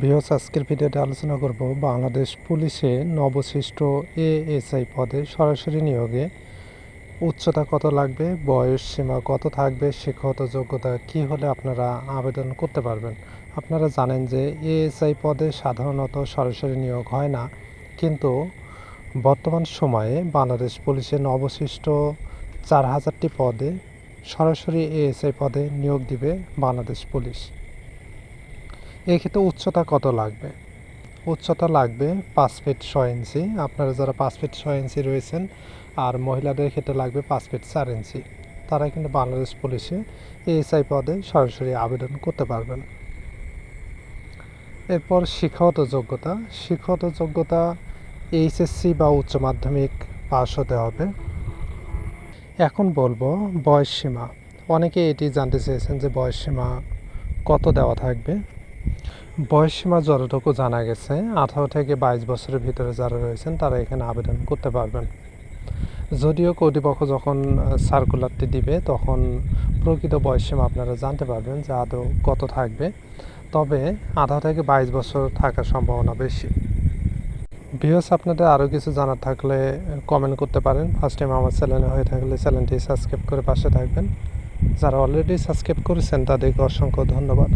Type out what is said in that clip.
বৃহৎ আজকের ভিডিওতে আলোচনা করব বাংলাদেশ পুলিশে নবসৃষ্ট এএসআই পদে সরাসরি নিয়োগে উচ্চতা কত লাগবে, বয়স সীমা কত থাকবে, শিক্ষাগত যোগ্যতা কি হলে আপনারা আবেদন করতে পারবেন। আপনারা জানেন যে এএসআই পদে সাধারণত সরাসরি নিয়োগ হয় না, কিন্তু বর্তমান সময়ে বাংলাদেশ পুলিশে নবসৃষ্ট চার হাজারটি পদে সরাসরি এএসআই পদে নিয়োগ দিবে বাংলাদেশ পুলিশ। এক্ষেত্রে উচ্চতা কত লাগবে? উচ্চতা লাগবে পাঁচ ফিট ছয় ইঞ্চি। আপনারা যারা পাঁচ ফিট ছয় ইঞ্চি রয়েছেন আর মহিলাদের ক্ষেত্রে লাগবে পাঁচ ফিট চার ইঞ্চি। তারা কিন্তু বাংলাদেশ পুলিশে এএসআই পদে সরাসরি আবেদন করতে পারবেন। এরপর শিক্ষাগত যোগ্যতা। শিক্ষাগত যোগ্যতা এইচএসসি বা উচ্চ মাধ্যমিক পাস হতে হবে। এখন বলব বয়স সীমা অনেকে এটি জানতে চেয়েছেন যে বয়স সীমা কত দেওয়া থাকবে? বয়সসীমা যতটুকু জানা গেছে, আঠারো থেকে বাইশ বছরের ভিতরে যারা রয়েছেন, তারা এখানে আবেদন করতে পারবেন। যদিও কর্তৃপক্ষ যখন সার্কুলারটি দিবে, তখন প্রকৃত বয়সসীমা আপনারা জানতে পারবেন যে আদৌ কত থাকবে। তবে আঠারো থেকে বাইশ বছর থাকার সম্ভাবনা বেশি। ভিউস আপনাদের আরও কিছু জানার থাকলে কমেন্ট করতে পারেন। ফার্স্ট টাইম আমার চ্যানেলে হয়ে থাকলে চ্যানেলটি সাবস্ক্রাইব করে পাশে থাকবেন। যারা অলরেডি সাবস্ক্রাইব করেছেন, তাদেরকে অসংখ্য ধন্যবাদ।